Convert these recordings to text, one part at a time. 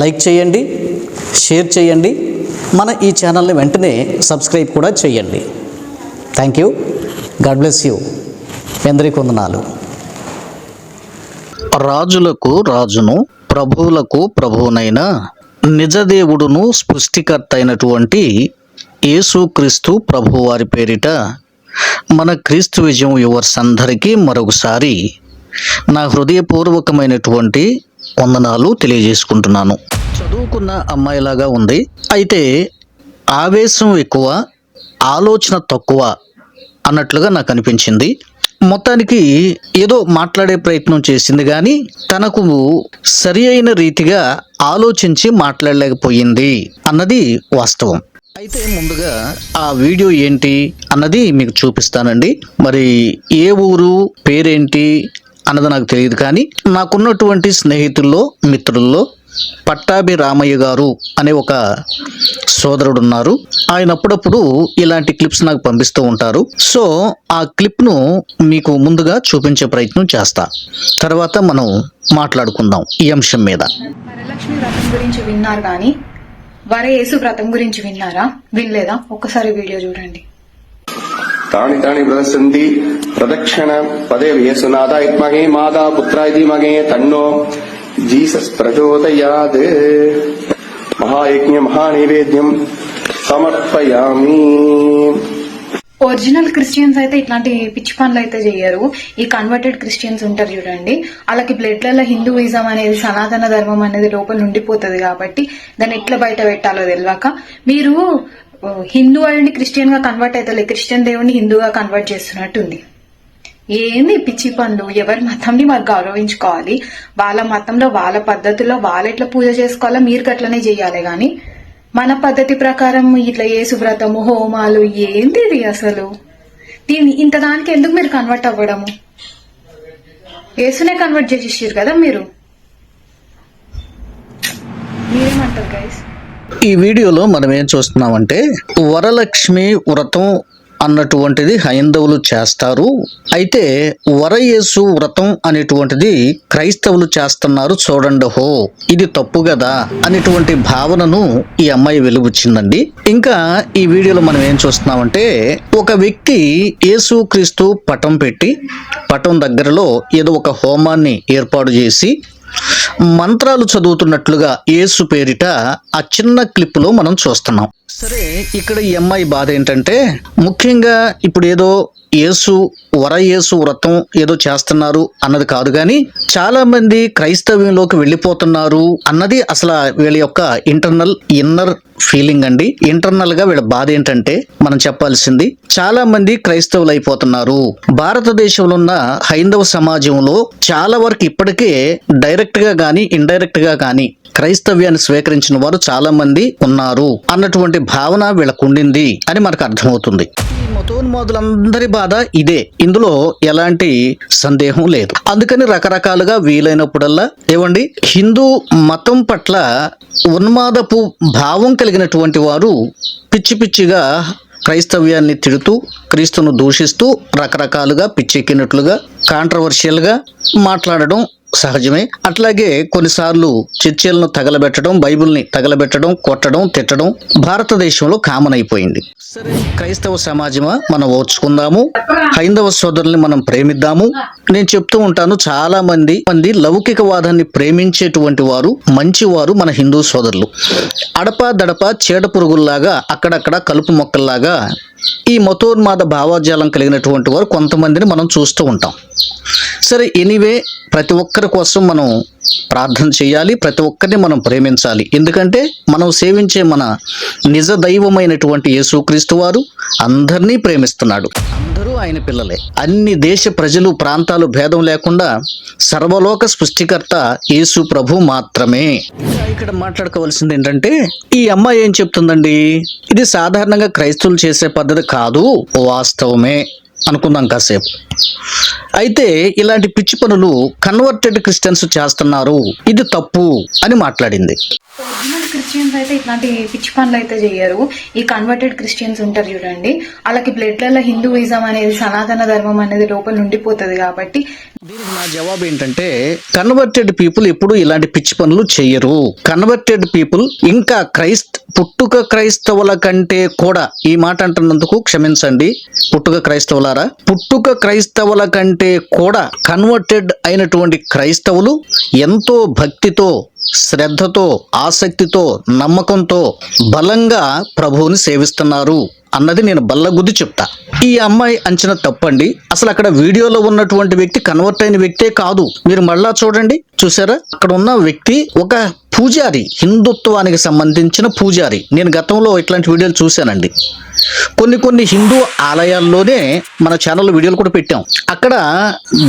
Like చేయండి share చేయండి. మన ఈ ఛానల్ని వెంటనే సబ్స్క్రైబ్ కూడా చేయండి. Thank you God bless you మీ అందరికీ వందనాలు. రాజులకు రాజును ప్రభువులకు ప్రభువునైన నిజదేవుడును సృష్టికర్త అయినటువంటి యేసుక్రీస్తు ప్రభువారి పేరిట మన క్రీస్తు విజయం యువర్స్ అందరికీ మరొకసారి నా హృదయపూర్వకమైనటువంటి వందనాలు తెలియజేసుకుంటున్నాను. చదువుకున్న అమ్మాయిలాగా ఉంది. అయితే ఆవేశం ఎక్కువ ఆలోచన తక్కువ అన్నట్లుగా నాకు అనిపించింది. మొత్తానికి ఏదో మాట్లాడే ప్రయత్నం చేసింది కానీ తనకు సరి అయిన రీతిగా ఆలోచించి మాట్లాడలేకపోయింది అన్నది వాస్తవం. అయితే ముందుగా ఆ వీడియో ఏంటి అన్నది మీకు చూపిస్తానండి. మరి ఏ ఊరు పేరేంటి అన్నది నాకు తెలియదు కానీ నాకున్నటువంటి స్నేహితుల్లో మిత్రుల్లో పట్టాభి రామయ్య గారు అనే ఒక సోదరుడు ఉన్నారు. ఆయన అప్పుడప్పుడు ఇలాంటి క్లిప్స్ నాకు పంపిస్తూ ఉంటారు. సో ఆ క్లిప్ను మీకు ముందుగా చూపించే ప్రయత్నం చేస్తా. తర్వాత మనం మాట్లాడుకుందాం ఈ అంశం మీద. వరలక్ష్మి వ్రతం గురించి విన్నారు కానీ వర యేసు వ్రతం గురించి విన్నారా? వినలేదా? ఒక్కసారి వీడియో చూడండి. तानि तानि प्रदर्शन्ति प्रदक्षिण पदे येसुनाथ इत्महे माता पुत्र इति मगे तन्नो जीसस् प्रचोदयात् महायज्ञ महानैवेद्यं समर्पयामि ఒరిజినల్ క్రిస్టియన్స్ అయితే ఇట్లాంటి పిచ్చి పనులు అయితే చేయరు ఈ కన్వర్టెడ్ క్రిస్టియన్స్ ఉంటారు చూడండి వాళ్ళకి బ్లడ్లలో హిందూయిజం అనేది సనాతన ధర్మం అనేది లోపల ఉండిపోతుంది కాబట్టి దాన్ని ఎట్లా బయట పెట్టాలో తెలియక మీరు ఓ, హిందూ వాళ్ళని క్రిస్టియన్గా కన్వర్ట్ అవుతలే క్రిస్టియన్ దేవుడిని హిందూగా కన్వర్ట్ చేస్తున్నట్టుంది. ఏంది పిచ్చి పనులు? ఎవరి మతంని మరి గౌరవించుకోవాలి? వాళ్ళ మతంలో వాళ్ళ పద్ధతిలో వాళ్ళు ఎట్లా పూజ చేసుకోవాలో మీరు గట్లనే చేయాలి గాని మన పద్ధతి ప్రకారం ఇట్లా యేసు హోమాలు ఏంది ఇది అసలు? దీన్ని ఇంత దానికి ఎందుకు మీరు కన్వర్ట్ అవ్వడము? యేసునే కన్వర్ట్ చేసేసారు కదా మీరు? మీరేమంటారు గైస్ ఈ వీడియోలో మనం ఏం చూస్తున్నామంటే వరలక్ష్మి వ్రతం అన్నటువంటిది హైందవులు చేస్తారు. అయితే వరయేసు వ్రతం అనేటువంటిది క్రైస్తవులు చేస్తున్నారు చూడండి హో ఇది తప్పు కదా అనేటువంటి భావనను ఈ అమ్మాయి వెలుగుచ్చిందండి. ఇంకా ఈ వీడియోలో మనం ఏం చూస్తున్నామంటే ఒక వ్యక్తి యేసు క్రీస్తు పటం పెట్టి పటం దగ్గరలో ఏదో ఒక హోమాన్ని ఏర్పాటు చేసి మంత్రాలు చదువుతున్నట్లుగా యేసు పేరిట ఆ చిన్న క్లిప్లో మనం చూస్తున్నాం. సరే ఇక్కడ ఈ అమ్మాయి బాధ ఏంటంటే ముఖ్యంగా ఇప్పుడు ఏదో యేసు వర యేసు వ్రతం ఏదో చేస్తున్నారు అన్నది కాదు కానీ చాలా మంది క్రైస్తవ్యంలోకి వెళ్ళిపోతున్నారు అన్నది అసలు వీళ్ళ యొక్క ఇంటర్నల్ ఇన్నర్ ఫీలింగ్ అండి. ఇంటర్నల్గా వీళ్ళ బాధ ఏంటంటే మనం చెప్పాల్సింది చాలా మంది క్రైస్తవులు అయిపోతున్నారు. భారతదేశంలో ఉన్న హైందవ సమాజంలో చాలా వరకు ఇప్పటికే డైరెక్ట్గా కానీ ఇండైరెక్ట్గా కానీ క్రైస్తవ్యాన్ని స్వీకరించిన వారు చాలా మంది ఉన్నారు అన్నటువంటి భావన వీళ్ళకుండింది అని మనకు అర్థమవుతుంది. ఈ మతోన్మాదులందరి బాధ ఇదే. ఇందులో ఎలాంటి సందేహం లేదు. అందుకని రకరకాలుగా వీలైనప్పుడల్లా ఏమండి హిందూ మతం పట్ల ఉన్మాదపు భావం కలిగినటువంటి వారు పిచ్చి పిచ్చిగా క్రైస్తవ్యాన్ని తిడుతూ క్రీస్తును దూషిస్తూ రకరకాలుగా పిచ్చెక్కినట్లుగా కాంట్రవర్షియల్గా మాట్లాడడం సహజమే. అట్లాగే కొన్నిసార్లు చర్చలను తగలబెట్టడం బైబిల్ని తగలబెట్టడం కొట్టడం తిట్టడం భారతదేశంలో కామన్ అయిపోయింది. సరే క్రైస్తవ సమాజమా? మనం ఓర్చుకుందాము. హైందవ సోదరుల్ని మనం ప్రేమిద్దాము. నేను చెప్తూ ఉంటాను చాలా మంది మంది లౌకికవాదాన్ని ప్రేమించేటువంటి వారు మంచివారు మన హిందూ సోదరులు. అడప దడప చీడ పురుగుల్లాగా అక్కడక్కడ కలుపు మొక్కల్లాగా ఈ మతోన్మాద భావజాలం కలిగినటువంటి వారు కొంతమందిని మనం చూస్తూ ఉంటాం. సరే ఎనీవే ప్రతి ఒక్కరి కోసం మనం ప్రార్థన చేయాలి ప్రతి ఒక్కరిని మనం ప్రేమించాలి. ఎందుకంటే మనం సేవించే మన నిజ దైవమైనటువంటి యేసుక్రీస్తు వారు అందరినీ ప్రేమిస్తున్నాడు. అందరూ ఆయన పిల్లలే. అన్ని దేశ ప్రజలు ప్రాంతాలు భేదం లేకుండా సర్వలోక సృష్టికర్త యేసు ప్రభు మాత్రమే. ఇక్కడ మాట్లాడుకోవాల్సింది ఏంటంటే ఈ అమ్మాయి ఏం చెప్తుందండి? ఇది సాధారణంగా క్రైస్తవులు చేసే పద్ధతి కాదు వాస్తవమే. అనుకుందాం కాసేపు. అయితే ఇలాంటి పిచ్చి పనులు కన్వర్టెడ్ క్రిస్టియన్స్ చేస్తున్నారు. ఇది తప్పు అని మాట్లాడింది. క్రిస్టియన్స్ అయితే ఇట్లాంటి పిచ్చి పనులు అయితే చేయరు ఈ కన్వర్టెడ్ క్రిస్టియన్స్ ఉంటారు చూడండి. వాళ్ళకి బ్లడ్లలో హిందూయిజం అనేది సనాతన ధర్మం అనేది లోపల ఉండిపోతుంది కాబట్టి దీనికి నా జవాబు ఏంటంటే కన్వర్టెడ్ పీపుల్ ఎప్పుడు ఇలాంటి పిచ్చి పనులు చేయరు కన్వర్టెడ్ పీపుల్ ఇంకా క్రైస్త పుట్టుక క్రైస్తవుల కంటే కూడా ఈ మాట అంటున్నందుకు క్షమించండి. పుట్టుక క్రైస్తవులారా పుట్టుక క్రైస్తవుల కంటే కూడా కన్వర్టెడ్ అయినటువంటి క్రైస్తవులు ఎంతో భక్తితో శ్రద్ధతో ఆసక్తితో నమ్మకంతో బలంగా ప్రభువుని సేవిస్తున్నారు అన్నది నేను బల్లగుద్ది చెప్తా. ఈ అమ్మాయి అంచనా తప్పండి. అసలు అక్కడ వీడియోలో ఉన్నటువంటి వ్యక్తి కన్వర్ట్ అయిన వ్యక్తే కాదు. మీరు మళ్ళా చూడండి. చూసారా? అక్కడ ఉన్న వ్యక్తి ఒక పూజారి హిందుత్వానికి సంబంధించిన పూజారి. నేను గతంలో ఇట్లాంటి వీడియోలు చూశానండి. కొన్ని కొన్ని హిందూ ఆలయాల్లోనే మన ఛానల్లో వీడియోలు కూడా పెట్టాం. అక్కడ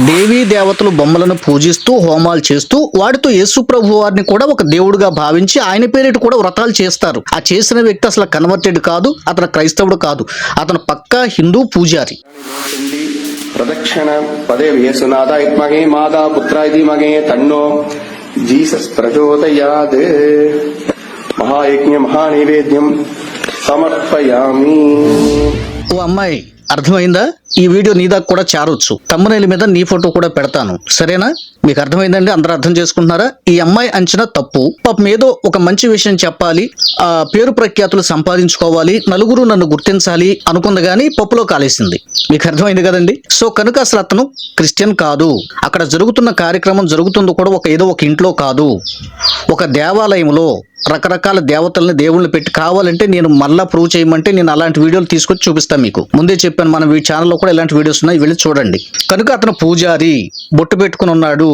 దేవీ దేవతలు బొమ్మలను పూజిస్తూ హోమాలు చేస్తూ వాడితో యేసు ప్రభు వారిని కూడా ఒక దేవుడుగా భావించి ఆయన పేరిట కూడా వ్రతాలు చేస్తారు. ఆ చేసిన వ్యక్తి అసలు కన్వర్టెడ్ కాదు అతను క్రైస్తవుడు కాదు. అతను పక్కా హిందూ పూజారి. ప్రదక్షిణ పదే యేసునాథ ఇత్మగే మాదా పుత్ర ఇతిమగే తన్నో. జీసస్ ప్రచోదయాద్ మహాయజ్ఞ మహానైవేద్యం సమర్పయామి. ఓ అమ్మాయి అర్థమైందా? ఈ వీడియో నీ దాకా కూడా చేరొచ్చు. తమ్మునేల మీద నీ ఫోటో కూడా పెడతాను. సరేనా? మీకు అర్థమైందండి? అందరూ అర్థం చేసుకుంటున్నారా? ఈ అమ్మాయి అంచనా తప్పు. పాపం ఏదో ఒక మంచి విషయం చెప్పాలి ఆ పేరు ప్రఖ్యాతులు సంపాదించుకోవాలి నలుగురు నన్ను గుర్తించాలి అనుకుంది కానీ పప్పులో కాలేసింది. మీకు అర్థమైంది కదండి? సో కనుక అసలు అతను క్రిస్టియన్ కాదు. అక్కడ జరుగుతున్న కార్యక్రమం జరుగుతుంది కూడా ఒక ఏదో ఒక ఇంట్లో కాదు. ఒక దేవాలయంలో రకరకాల దేవతల్ని దేవుళ్ళని పెట్టి కావాలంటే నేను మళ్ళా ప్రూవ్ చేయమంటే నేను అలాంటి వీడియోలు తీసుకొచ్చి చూపిస్తాను మీకు. ముందే చెప్పాను మన ఈ ఛానల్లో కూడా ఇలాంటి వీడియోస్ ఉన్నాయి వెళ్ళి చూడండి. కనుక అతను పూజారి బొట్టు పెట్టుకుని ఉన్నాడు.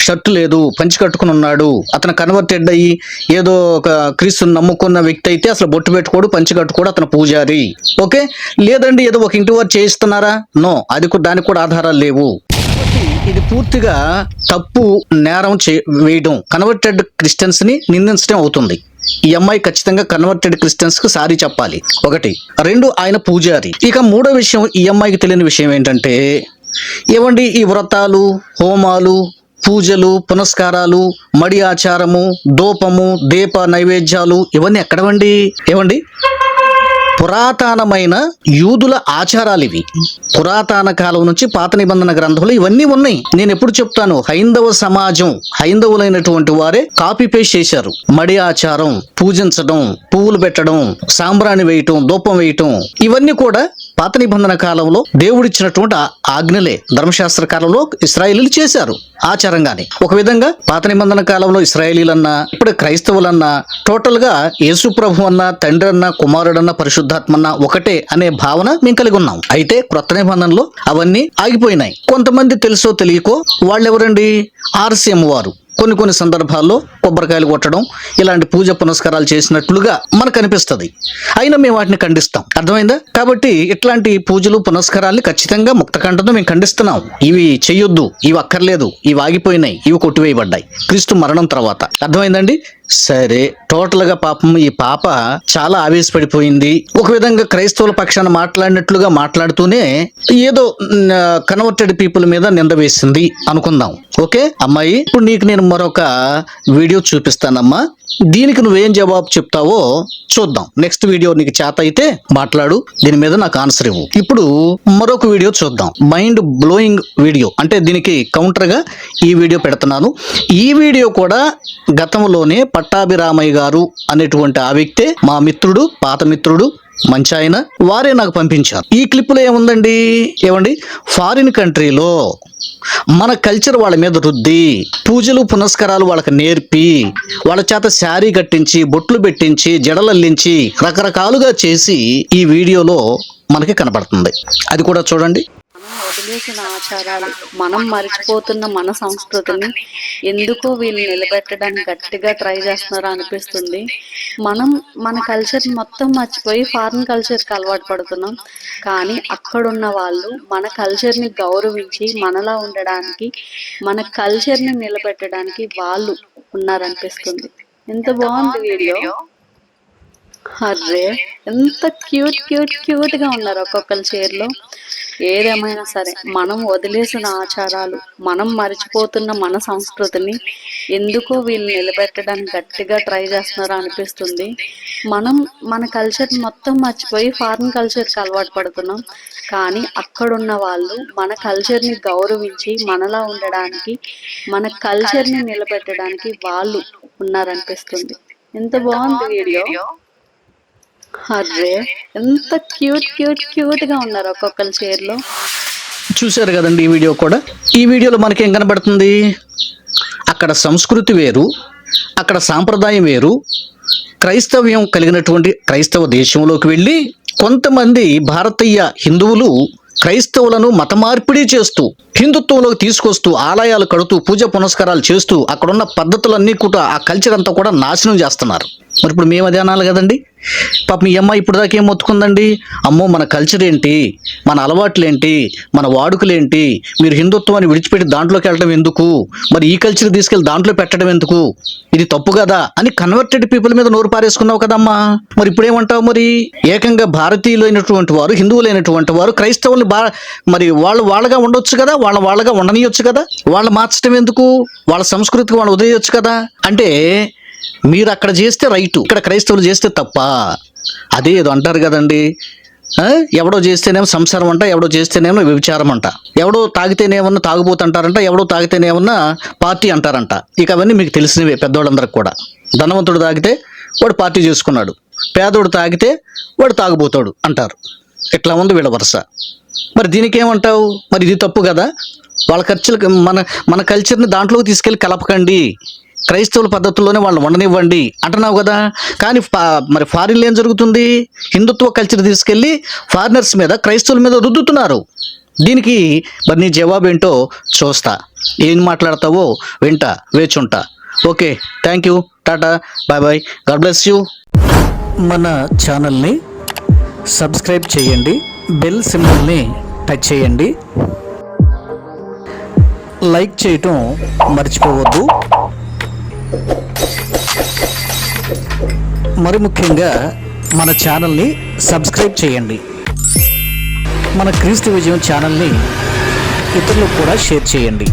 షర్టు లేదు పంచి కట్టుకుని ఉన్నాడు. అతను కన్వర్టెడ్ అయ్యి ఏదో ఒక క్రీస్తుని నమ్ముకున్న వ్యక్తి అయితే అసలు బొట్టు పెట్టుకోడు పంచి కట్టుకోడు అతను పూజారి. ఓకే? లేదండి ఏదో ఒక ఇంటి వారు చేయిస్తున్నారా? నో అది కూడా దానికి కూడా ఆధారాలు లేవు. ఇది పూర్తిగా తప్పు నేరం చే వేయడం. కన్వర్టెడ్ క్రిస్టియన్స్ని నిందించడం అవుతుంది. ఈ అమ్మాయి ఖచ్చితంగా కన్వర్టెడ్ క్రిస్టియన్స్కు సారీ చెప్పాలి. ఒకటి. రెండు ఆయన పూజారి. ఇక మూడో విషయం ఈ అమ్మాయికి తెలియని విషయం ఏంటంటే ఏమండి ఈ వ్రతాలు హోమాలు పూజలు పునస్కారాలు మడి ఆచారము దూపము దీప నైవేద్యాలు ఇవన్నీ ఎక్కడవండి? ఏమండి? పురాతనమైన యూదుల ఆచారాలు ఇవి. పురాతన కాలం నుంచి పాత నిబంధన గ్రంథాలు ఇవన్నీ ఉన్నాయి. నేను ఎప్పుడు చెప్తాను? హైందవ సమాజం హైందవులైనటువంటి వారే కాపీ పేస్ట్ చేశారు. మడి ఆచారం పూజించడం పువ్వులు పెట్టడం సాంబ్రాణి వేయటం దూపం వేయటం ఇవన్నీ కూడా పాత నిబంధన కాలంలో దేవుడిచ్చినటువంటి ఆజ్ఞలే ధర్మశాస్త్ర కాలంలో ఇస్రాయేలీలు చేశారు ఆచారంగానే. ఒక విధంగా పాత నిబంధన కాలంలో ఇస్రాయేలీలన్నా ఇప్పుడు క్రైస్తవులన్నా టోటల్గా యేసు ప్రభు అన్న తండ్రి అన్న కుమారుడన్న పరిశుద్ధాత్మన్న ఒకటే అనే భావన మేము కలిగి ఉన్నాం. అయితే క్రొత్త నిబంధనలో అవన్నీ ఆగిపోయినాయి. కొంతమంది తెలుసో తెలియకో వాళ్ళెవరండి? ఆర్సీఎం వారు. కొన్ని కొన్ని సందర్భాల్లో కొబ్బరికాయలు కొట్టడం ఇలాంటి పూజ పునస్కారాలు చేసినట్లుగా మనకు అనిపిస్తుంది. అయినా మేము వాటిని ఖండిస్తాం. అర్థమైందా? కాబట్టి ఇట్లాంటి పూజలు పునస్కారాలు ఖచ్చితంగా ముక్తకంఠంతో మేము ఖండిస్తున్నాం. ఇవి చెయ్యొద్దు ఇవి అక్కర్లేదు ఇవి ఆగిపోయినాయి ఇవి కొట్టివేయబడ్డాయి. క్రీస్తు మరణం తర్వాత. అర్థమైందండి? సరే టోటల్గా పాపం ఈ పాప చాలా ఆవేశపడిపోయింది. ఒక విధంగా క్రైస్తవుల పక్షాన మాట్లాడినట్లుగా మాట్లాడుతూనే ఏదో కన్వర్టెడ్ పీపుల్ మీద నింద వేసింది అనుకుందాం. ఓకే? అమ్మాయి ఇప్పుడు నీకు నేను మరొక వీడియో చూపిస్తానమ్మా. దీనికి నువ్వేం జవాబు చెప్తావో చూద్దాం. నెక్స్ట్ వీడియో నీకు చేత అయితే మాట్లాడు. దీని మీద నాకు ఆన్సర్ ఇవ్వు. ఇప్పుడు మరొక వీడియో చూద్దాం. Mind blowing video. అంటే దీనికి కౌంటర్గా ఈ వీడియో పెడుతున్నాను. ఈ వీడియో కూడా గతంలోనే పట్టాభిరామయ్య గారు అనేటువంటి ఆ వ్యక్తే మా మిత్రుడు పాత మిత్రుడు మంచి ఆయన వారే నాకు పంపించారు. ఈ క్లిప్లో ఏముందండి? ఏమండి? ఫారిన్ కంట్రీలో మన కల్చర్ వాళ్ళ మీద రుద్ది పూజలు పునస్కారాలు వాళ్ళకి నేర్పి వాళ్ళ చేత శారీ కట్టించి బొట్లు పెట్టించి జడలల్లించి రకరకాలుగా చేసి ఈ వీడియోలో మనకి కనబడుతుంది. అది కూడా చూడండి. వదిలేసిన ఆచారాలు మనం మర్చిపోతున్న మన సంస్కృతిని ఎందుకో వీళ్ళు నిలబెట్టడానికి గట్టిగా ట్రై చేస్తున్నారో అనిపిస్తుంది. మనం మన కల్చర్ మొత్తం మర్చిపోయి ఫారిన్ కల్చర్కి అలవాటు పడుతున్నాం. కానీ అక్కడున్న వాళ్ళు మన కల్చర్ని గౌరవించి మనలా ఉండడానికి మన కల్చర్ని నిలబెట్టడానికి వాళ్ళు ఉన్నారనిపిస్తుంది. ఎంత బాగుంది వీడియో. అర్రే ఎంత క్యూట్ క్యూట్ క్యూట్గా ఉన్నారు ఒక్కొక్కరి చైర్లో. ఏదేమైనా సరే మనం వదిలేసిన ఆచారాలు మనం మర్చిపోతున్న మన సంస్కృతిని ఎందుకో వీళ్ళు నిలబెట్టడానికి గట్టిగా ట్రై చేస్తున్నారో అనిపిస్తుంది. మనం మన కల్చర్ మొత్తం మర్చిపోయి ఫారిన్ కల్చర్కి అలవాటు పడుతున్నాం. కానీ అక్కడున్న వాళ్ళు మన కల్చర్ని గౌరవించి మనలా ఉండడానికి మన కల్చర్ని నిలబెట్టడానికి వాళ్ళు ఉన్నారనిపిస్తుంది. ఎంత బాగుంది వీడియో. అర్రే ఎంత క్యూట్ క్యూట్ క్యూట్గా ఉన్నారు ఒక్కొక్కరి చైర్లో చూశారు కదండి ఈ వీడియో కూడా? ఈ వీడియోలో మనకేం కనబడుతుంది? అక్కడ సంస్కృతి వేరు అక్కడ సాంప్రదాయం వేరు క్రైస్తవ్యం కలిగినటువంటి క్రైస్తవ దేశంలోకి వెళ్ళి కొంతమంది భారతీయ హిందువులు క్రైస్తవులను మత మార్పిడి చేస్తూ హిందుత్వంలోకి తీసుకొస్తూ ఆలయాలు కడుతూ పూజ పునస్కారాలు చేస్తూ అక్కడున్న పద్ధతులన్నీ కూడా ఆ కల్చర్ అంతా కూడా నాశనం చేస్తున్నారు. మరి ఇప్పుడు మేము అదే అనాలి కదండి. పాప మీ అమ్మ ఇప్పుడు దాకా ఏం మొత్తుకుందండి? అమ్మో మన కల్చర్ ఏంటి? మన అలవాట్లేంటి? మన వాడుకలేంటి? మీరు హిందుత్వాన్ని విడిచిపెట్టి దాంట్లోకి వెళ్ళడం ఎందుకు? మరి ఈ కల్చర్ తీసుకెళ్ళి దాంట్లో పెట్టడం ఎందుకు? ఇది తప్పు కదా? అని కన్వర్టెడ్ పీపుల్ మీద నోరు పారేసుకున్నావు కదమ్మా. మరి ఇప్పుడేమంటావు మరి? ఏకంగా భారతీయులైనటువంటి వారు హిందువులైనటువంటి వారు క్రైస్తవుల్ని బా మరి వాళ్ళు వాళ్ళగా ఉండొచ్చు కదా? వాళ్ళ వాళ్ళగా ఉండనియొచ్చు కదా? వాళ్ళు మార్చడం ఎందుకు? వాళ్ళ సంస్కృతికి వాళ్ళు ఉదయొచ్చు కదా? అంటే మీరు అక్కడ చేస్తే రైటు ఇక్కడ క్రైస్తవులు చేస్తే తప్ప? అదే ఏదో అంటారు కదండి. ఎవడో చేస్తేనేమో సంసారం అంట ఎవడో చేస్తేనేమో వ్యభిచారం అంట. ఎవడో తాగితేనేమన్నా తాగుబోతుంటారంట ఎవడో తాగితేనేమన్నా పార్టీ అంటారంట. ఇక అవన్నీ మీకు తెలిసినవే పెద్దవాళ్ళందరికి కూడా. ధనవంతుడు తాగితే వాడు పార్టీ చేసుకున్నాడు. పేదోడు తాగితే వాడు తాగుబోతాడు అంటారు. ఇట్లా ఉంది వీళ్ళ వరుస? మరి దీనికి ఏమంటావు మరి ఇది తప్పు కదా? వాళ్ళ ఖర్చులకు మన మన కల్చర్ని దాంట్లోకి తీసుకెళ్ళి కలపకండి. క్రైస్తవుల పద్ధతుల్లోనే వాళ్ళు ఉండనివ్వండి అంటున్నావు కదా. కానీ ఫా- మరి ఫారిన్లో ఏం జరుగుతుంది? హిందుత్వ కల్చర్ తీసుకెళ్ళి ఫారినర్స్ మీద క్రైస్తవుల మీద రుద్దుతున్నారు. దీనికి మరి నీ జవాబు ఏంటో చూస్తా. ఏం మాట్లాడతావో వింటా వేచుంటా. Okay thank you tata bye bye God bless you. మన ఛానల్ని సబ్స్క్రైబ్ చేయండి బెల్ సింబల్ని టచ్ చేయండి. లైక్ చేయటం మర్చిపోవద్దు. మరి ముఖ్యంగా మన ఛానల్ని సబ్స్క్రైబ్ చేయండి. మన క్రీస్తు విజయం ఛానల్ని ఇతరులకు కూడా షేర్ చేయండి.